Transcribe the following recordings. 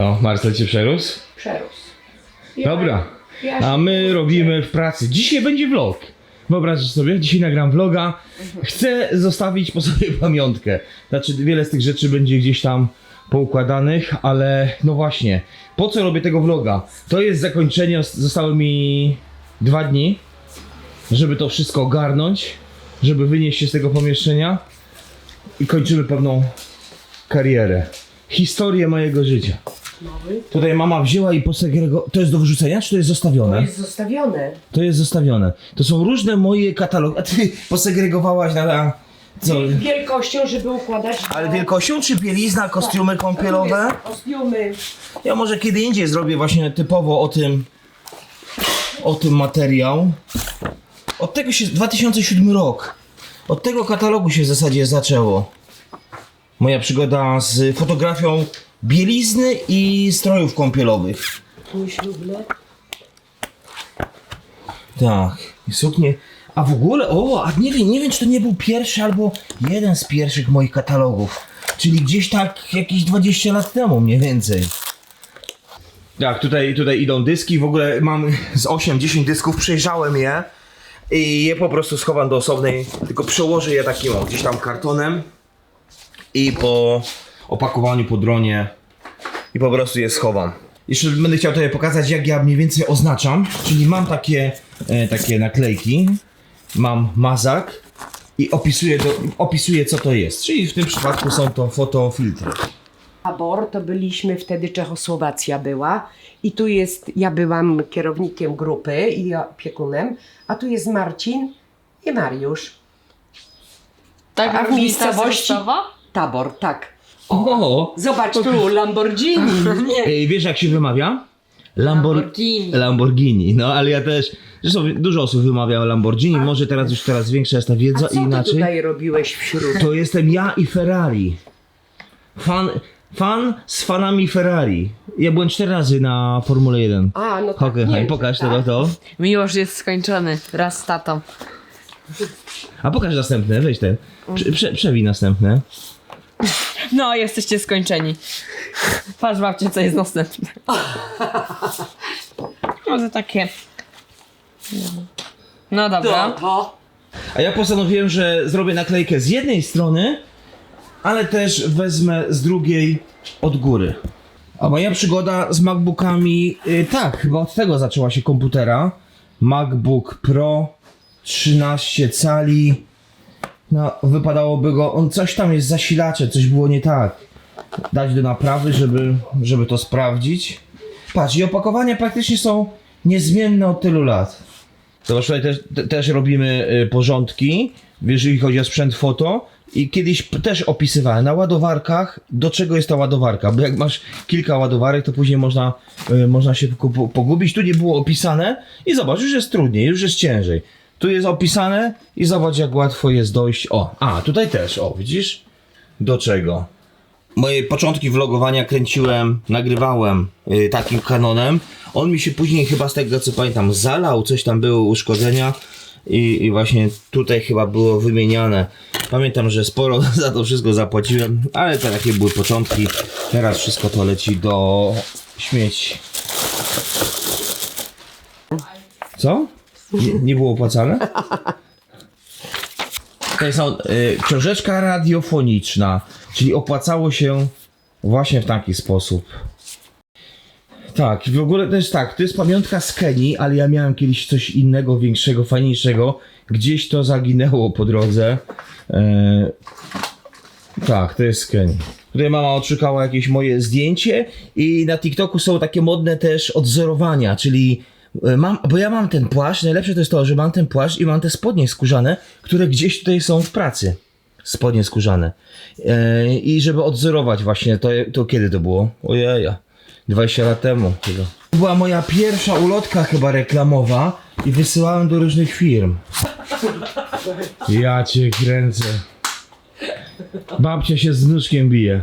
O, Marcel cię przerósł? Przerósł. Dobra. Ja A my robimy w pracy. Dzisiaj będzie vlog. Wyobraźcie sobie, dzisiaj nagram vloga. Chcę zostawić po sobie pamiątkę. Znaczy, wiele z tych rzeczy będzie gdzieś tam poukładanych, ale no właśnie, po co robię tego vloga? To jest zakończenie, zostały mi dwa dni, żeby to wszystko ogarnąć, żeby wynieść się z tego pomieszczenia i kończymy pewną karierę. Historię mojego życia. Tutaj mama wzięła i posegregowała. To jest do wyrzucenia, czy to jest To zostawione? jest zostawione. To jest zostawione. To są różne moje katalogi. A ty posegregowałaś na. na co? Wielkością, żeby układać. Ale do- wielkością czy bielizna, kostiumy kąpielowe? Kostiumy. Ja może kiedy indziej zrobię właśnie typowo o tym. O tym materiał. Od tego się. 2007 rok. Od tego katalogu się w zasadzie zaczęło. Moja przygoda z fotografią bielizny i strojów kąpielowych. Ślubne. Tak, i suknie. A w ogóle, o, a nie wiem, nie wiem, czy to nie był pierwszy albo jeden z pierwszych moich katalogów. Czyli gdzieś tak jakieś 20 lat temu mniej więcej. Tak, tutaj, tutaj idą dyski. W ogóle mam z 8-10 dysków, przejrzałem je i je po prostu schowam do osobnej, tylko przełożę je takim o, gdzieś tam kartonem i po opakowaniu po dronie i po prostu je schowam. Jeszcze będę chciał tutaj pokazać, jak ja mniej więcej oznaczam. Czyli mam takie, e, takie naklejki, mam mazak i opisuję, do, opisuję, co to jest. Czyli w tym przypadku są to fotofiltry. Tabor to byliśmy wtedy Czechosłowacja była i tu jest, ja byłam kierownikiem grupy i opiekunem, a tu jest Marcin i Mariusz. Tak, A w miejscowości-? Tabor, tak. O! Zobacz tu, Lamborghini. Nie. Ej, wiesz jak się wymawia? Lambor... Lamborghini. Lamborghini. No ale ja też. Zresztą dużo osób wymawia Lamborghini. Może teraz już coraz większa jest ta A wiedza co i ty inaczej. tutaj robiłeś wśród? To jestem ja i Ferrari. Fan, fan z fanami Ferrari. Ja byłem cztery razy na Formule 1. A, no tak, Okej, nie pokaż tak. tego to. Miłość jest skończony. Raz z tatą. A pokaż następne, weź ten. Prze, prze, przewij następne. No, jesteście skończeni. Patrz babcie, co jest następne. Może takie... No dobra. To. A ja postanowiłem, że zrobię naklejkę z jednej strony, ale też wezmę z drugiej od góry. A moja przygoda z MacBookami, y, tak, chyba od tego zaczęła się komputera. MacBook Pro 13 cali. No, wypadałoby go, on coś tam jest zasilacze, coś było nie tak. Dać do naprawy, żeby, żeby to sprawdzić. Patrz, i opakowania praktycznie są niezmienne od tylu lat. Zobacz, tutaj też, te, też robimy y, porządki, jeżeli chodzi o sprzęt foto. I kiedyś też opisywałem na ładowarkach, do czego jest ta ładowarka, bo jak masz kilka ładowarek, to później można, y, można się po- po- pogubić. Tu nie było opisane i zobacz, już jest trudniej, już jest ciężej. Tu jest opisane i zobacz, jak łatwo jest dojść. O, a tutaj też, o, widzisz? Do czego? Moje początki vlogowania kręciłem, nagrywałem y, takim kanonem. On mi się później chyba z tego co pamiętam zalał, coś tam było uszkodzenia i, i właśnie tutaj chyba było wymieniane. Pamiętam, że sporo za to wszystko zapłaciłem, ale to takie były początki. Teraz wszystko to leci do śmieci. Co? Nie, nie było opłacane? To są y, książeczka radiofoniczna, czyli opłacało się właśnie w taki sposób. Tak, w ogóle też tak, to jest pamiątka z Kenii, ale ja miałem kiedyś coś innego, większego, fajniejszego. Gdzieś to zaginęło po drodze. E, tak, to jest z Kenii. Tutaj mama odszukała jakieś moje zdjęcie i na TikToku są takie modne też odzorowania, czyli mam, bo ja mam ten płaszcz, najlepsze to jest to, że mam ten płaszcz i mam te spodnie skórzane, które gdzieś tutaj są w pracy. Spodnie skórzane. E, I żeby odzorować właśnie, to, to kiedy to było? Ojeja. 20 lat temu chyba. To była moja pierwsza ulotka chyba reklamowa i wysyłałem do różnych firm. Ja cię kręcę. Babcia się z nóżkiem bije.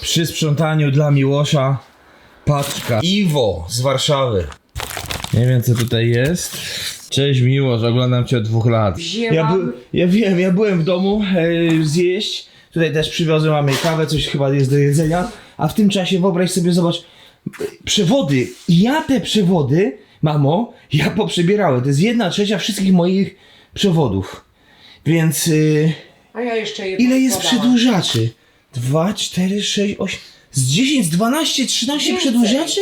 Przy sprzątaniu dla Miłosza paczka Iwo z Warszawy. Nie wiem co tutaj jest. Cześć Miłosz, oglądam cię od dwóch lat. Wzięłam- Ja, by, ja wiem, ja byłem w domu e, zjeść. Tutaj też przywiozłem mamy kawę, coś chyba jest do jedzenia. A w tym czasie wyobraź sobie, zobacz, przewody. Ja te przewody, mamo, ja poprzebierałem. To jest jedna trzecia wszystkich moich przewodów. Więc y, A ja jeszcze jedno ile jest podałam. przedłużaczy? 2, 4, 6, 8. Z 10, 12, 13 Więcej. przedłużaczy?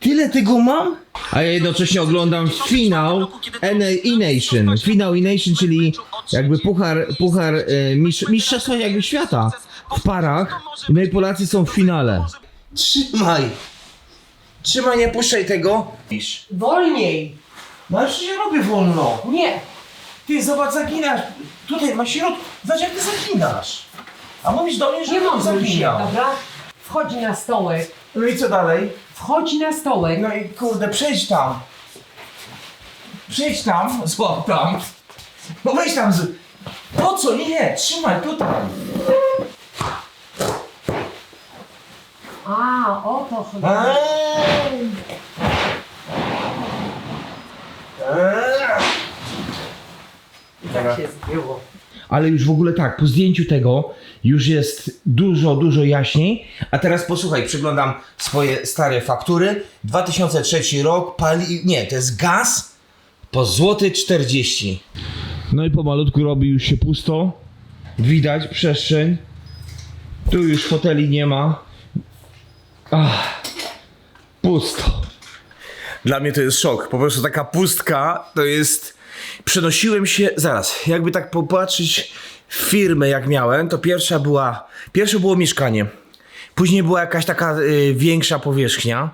Tyle tego mam? A ja jednocześnie oglądam finał E-Nation. Finał E-Nation, czyli jakby puchar, puchar e, mistrz, mistrzostwa jakby świata w parach. No i Polacy są w finale. Trzymaj! Trzymaj, nie puszczaj tego. Wolniej. No ale przecież ja robię wolno. Nie. Ty zobacz, zaginasz. Tutaj na środku. Zobacz jak ty zaginasz. A mówisz do mnie, że Nie ja mogę się, dobra? Wchodź na stołek. No i co dalej? Wchodź na stołek. No i kurde, przejdź tam. Przejdź tam, złap tam. No weź tam z... Po co? Nie, nie, trzymaj tutaj. A, o to chodzi. Eee. Eee. Tak się zdjęło. Ale już w ogóle tak, po zdjęciu tego już jest dużo, dużo jaśniej. A teraz posłuchaj, przeglądam swoje stare faktury. 2003 rok, pali... Nie, to jest gaz po złoty 40. No i pomalutku robi już się pusto. Widać przestrzeń. Tu już foteli nie ma. Ach, pusto. Dla mnie to jest szok. Po prostu taka pustka to jest. Przenosiłem się. Zaraz, jakby tak popatrzeć w firmę, jak miałem, to pierwsza była. Pierwsze było mieszkanie. Później była jakaś taka y, większa powierzchnia.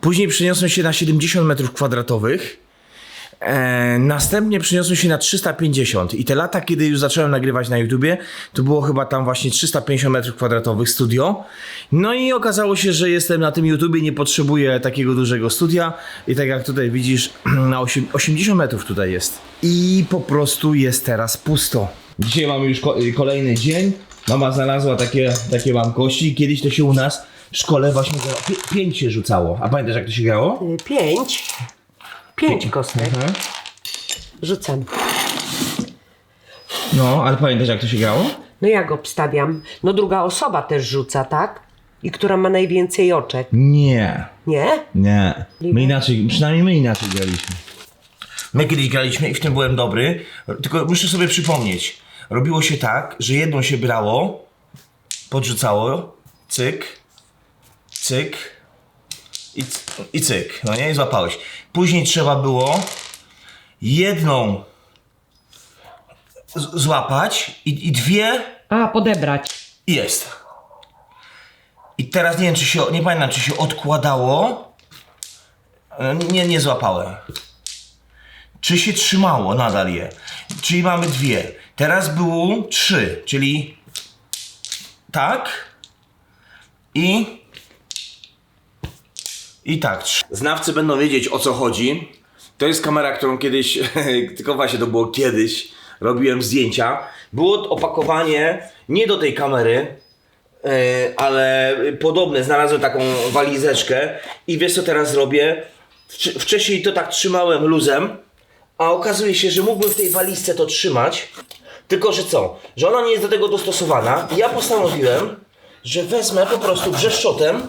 Później przeniosłem się na 70 metrów kwadratowych. E, następnie przeniosłem się na 350 i te lata, kiedy już zacząłem nagrywać na YouTubie, to było chyba tam właśnie 350 metrów kwadratowych studio. No i okazało się, że jestem na tym YouTubie, nie potrzebuję takiego dużego studia i tak jak tutaj widzisz, na osiem- 80 metrów tutaj jest. I po prostu jest teraz pusto. Dzisiaj mamy już ko- kolejny dzień. Mama znalazła takie, takie mam kości. Kiedyś to się u nas w szkole właśnie pięć się rzucało. A pamiętasz jak to się grało? Y, Pięć. Pięć kostek. Mhm. Rzucam. No, ale pamiętasz jak to się grało? No jak obstawiam? No druga osoba też rzuca, tak? I która ma najwięcej oczek. Nie, Nie? nie. My inaczej, przynajmniej my inaczej graliśmy. My kiedyś graliśmy i w tym byłem dobry, tylko muszę sobie przypomnieć. Robiło się tak, że jedną się brało, podrzucało, cyk, cyk i, c- i cyk, no nie, i złapałeś. Później trzeba było jedną złapać i, i dwie A, podebrać. Jest. I teraz nie wiem, czy się, nie pamiętam, czy się odkładało. E, Nie, nie złapałem. Czy się trzymało nadal je. Czyli mamy dwie. Teraz było trzy, czyli tak i i tak. Znawcy będą wiedzieć o co chodzi. To jest kamera, którą kiedyś, tylko właśnie to było kiedyś, robiłem zdjęcia. Było opakowanie nie do tej kamery, e, ale podobne. Znalazłem taką walizeczkę i wiesz co teraz robię? Wcz- Wcześniej to tak trzymałem luzem, a okazuje się, że mógłbym w tej walizce to trzymać. Tylko, że co? Że ona nie jest do tego dostosowana. I ja postanowiłem, że wezmę po prostu brzeszczotem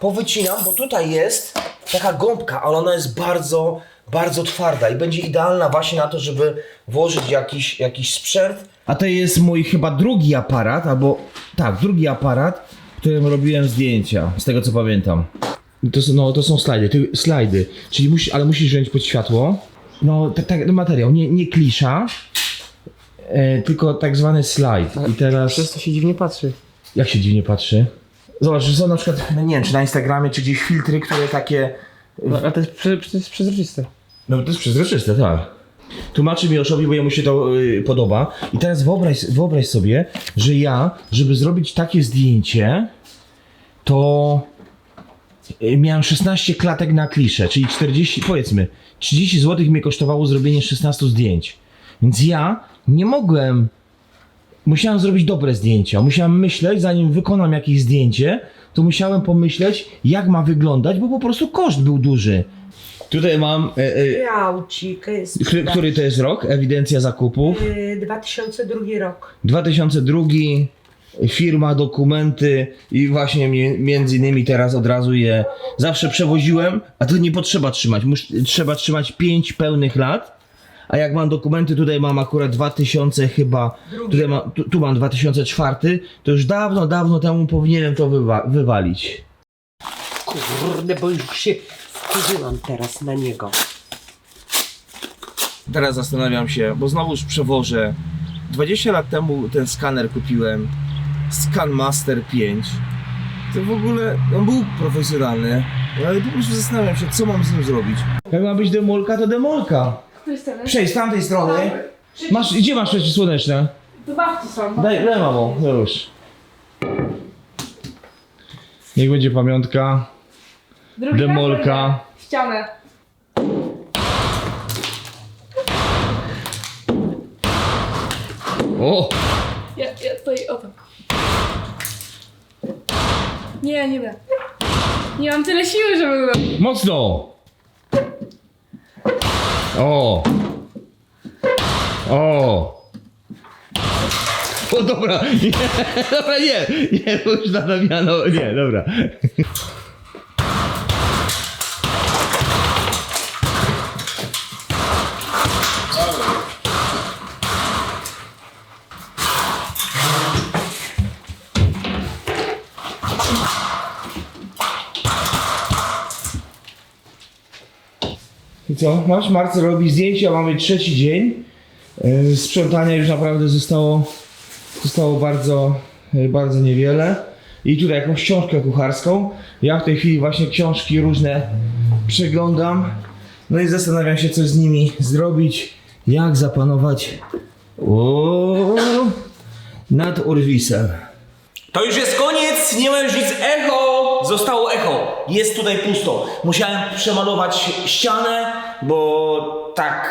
powycinam, bo tutaj jest taka gąbka, ale ona jest bardzo, bardzo twarda i będzie idealna właśnie na to, żeby włożyć jakiś, jakiś sprzęt. A to jest mój chyba drugi aparat, albo tak, drugi aparat, którym robiłem zdjęcia, z tego co pamiętam. To są, no, to są slajdy, ty, slajdy, czyli musi, ale musisz wziąć pod światło. No, tak, tak, materiał, nie, nie klisza, e, tylko tak zwany slajd. I teraz... Przez to się dziwnie patrzy. Jak się dziwnie patrzy? Zobacz, że są na przykład, no nie wiem, czy na Instagramie, czy gdzieś filtry, które takie... No, a to jest, prze, to jest przezroczyste. No to jest przezroczyste, tak. Tłumaczy Miłoszowi, bo jemu się to y, podoba. I teraz wyobraź, wyobraź sobie, że ja, żeby zrobić takie zdjęcie, to y, miałem 16 klatek na kliszę, czyli 40, powiedzmy, 30 zł mnie kosztowało zrobienie 16 zdjęć. Więc ja nie mogłem musiałem zrobić dobre zdjęcia. Musiałem myśleć, zanim wykonam jakieś zdjęcie, to musiałem pomyśleć, jak ma wyglądać, bo po prostu koszt był duży. Tutaj mam, e, e, Aucik jest. który, który to jest rok? Ewidencja zakupów. Y, 2002 rok. 2002, firma, dokumenty i właśnie mi- między innymi teraz od razu je zawsze przewoziłem, a to nie potrzeba trzymać. Mus, trzeba trzymać 5 pełnych lat. A jak mam dokumenty, tutaj mam akurat 2000 chyba, tutaj mam, tu, tu mam 2004, to już dawno, dawno temu powinienem to wywa wywalić. Kurde, bo już się wkurzyłam teraz na niego. Teraz zastanawiam się, bo znowuż przewożę. 20 lat temu ten skaner kupiłem. Scan Master 5. To w ogóle, on był profesjonalny, ale po prostu zastanawiam się, co mam z nim zrobić. Jak ma być demolka, to demolka. Przejdź z tamtej strony. Masz, gdzie masz przeciwsłoneczne? To babci są. Daj, daj mamo, już. Niech będzie pamiątka. Drugi Demolka. będę w Ścianę. O! Ja, ja tutaj o to. Nie, nie da. Nie mam tyle siły, żeby go... Mocno! O! O! O dobra, nie, dobra, nie, nie, to już nadawiano, nie, dobra. Co, masz? Marce robi zdjęcia, mamy trzeci dzień. Yy, Sprzątania już naprawdę zostało, zostało bardzo, yy, bardzo niewiele. I tutaj jakąś książkę kucharską. Ja w tej chwili właśnie książki różne przeglądam. No i zastanawiam się, co z nimi zrobić. Jak zapanować o, nad Urwisem. To już jest koniec, nie ma już nic echo! Zostało echo. Jest tutaj pusto. Musiałem przemalować ścianę, bo tak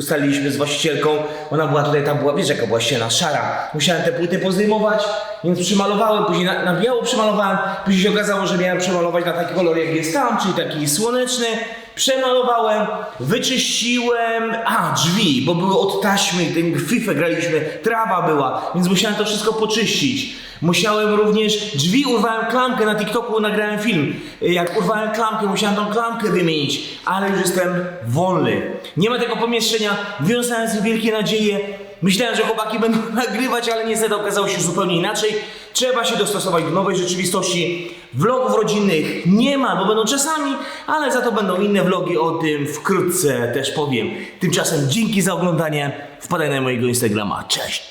ustaliliśmy z właścicielką. Ona była tutaj, tam była, wiesz jaka była ściana, szara. Musiałem te płyty pozdejmować, więc przemalowałem, później na, na biało przemalowałem, później się okazało, że miałem przemalować na taki kolor jak jest tam, czyli taki słoneczny. Przemalowałem, wyczyściłem, a drzwi, bo były od taśmy, tym FIFA graliśmy, trawa była, więc musiałem to wszystko poczyścić. Musiałem również, drzwi urwałem klamkę, na TikToku nagrałem film. Jak urwałem klamkę, musiałem tą klamkę wymienić, ale już jestem wolny. Nie ma tego pomieszczenia, wiązałem tym wielkie nadzieje. Myślałem, że chłopaki będą nagrywać, ale niestety okazało się zupełnie inaczej. Trzeba się dostosować do nowej rzeczywistości. Vlogów rodzinnych nie ma, bo będą czasami, ale za to będą inne vlogi, o tym wkrótce też powiem. Tymczasem dzięki za oglądanie. Wpadaj na mojego Instagrama. Cześć!